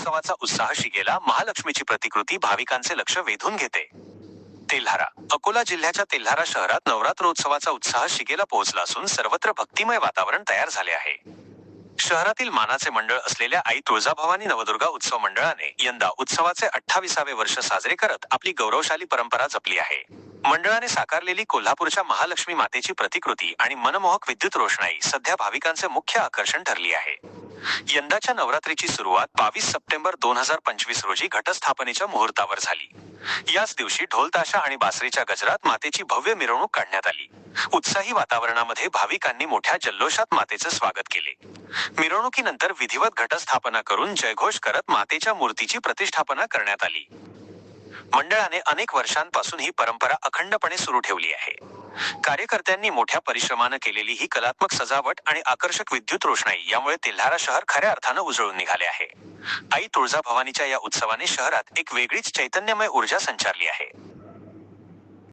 उत्सवाचा उत्साह शिगेला महालक्ष्मीची प्रतिकृती भाविकांचे लक्ष वेधून घेते. तेल्हारा अकोला जिल्ह्याच्या तेल्हारा शहरात नवरात्रोत्सवाचा उत्साह शिगेला पोहोचला असून सर्वत्र भक्तिमय वातावरण तयार झाले आहे. शहरातील मानाचे मंडळ असलेल्या आई तुळजाभवानी नवदुर्गा उत्सव मंडळाने यंदा उत्सवाचे अठ्ठावीसावे वर्ष साजरे करत आपली गौरवशाली परंपरा जपली आहे. मंडळाने साकारलेली कोल्हापूरच्या महालक्ष्मी मातेची प्रतिकृती आणि मनमोहक विद्युत रोषणाई सध्या भाविकांचे मुख्य आकर्षण ठरली आहे. यंदाच्या नवरात्रीची सुरुवात बावीस सप्टेंबर दोन हजार पंचवीस रोजी घटस्थापनेच्या मुहूर्तावर झाली. याच दिवशी ढोलताशा आणि बासरीच्या गजरात मातेची भव्य मिरवणूक काढण्यात आली. उत्साही वातावरणामध्ये भाविकांनी मोठ्या जल्लोषात मातेचं स्वागत केले. मिरवणुकीनंतर विधिवत घटस्थापना करून जयघोष करत मातेच्या मूर्तीची प्रतिष्ठापना करण्यात आली. मंडळाने अनेक वर्षांपासून ही परंपरा अखंडपणे सुरू ठेवली आहे. कार्यकर्त्यांनी मोठ्या परिश्रमानं केलेली ही कलात्मक सजावट आणि आकर्षक विद्युत रोषणाई यामुळे तेल्हारा शहर खऱ्या अर्थानं उजळून निघाले आहे. आई तुळजाभवानीच्या या उत्सवाने शहरात एक वेगळीच चैतन्यमय ऊर्जा संचारली आहे.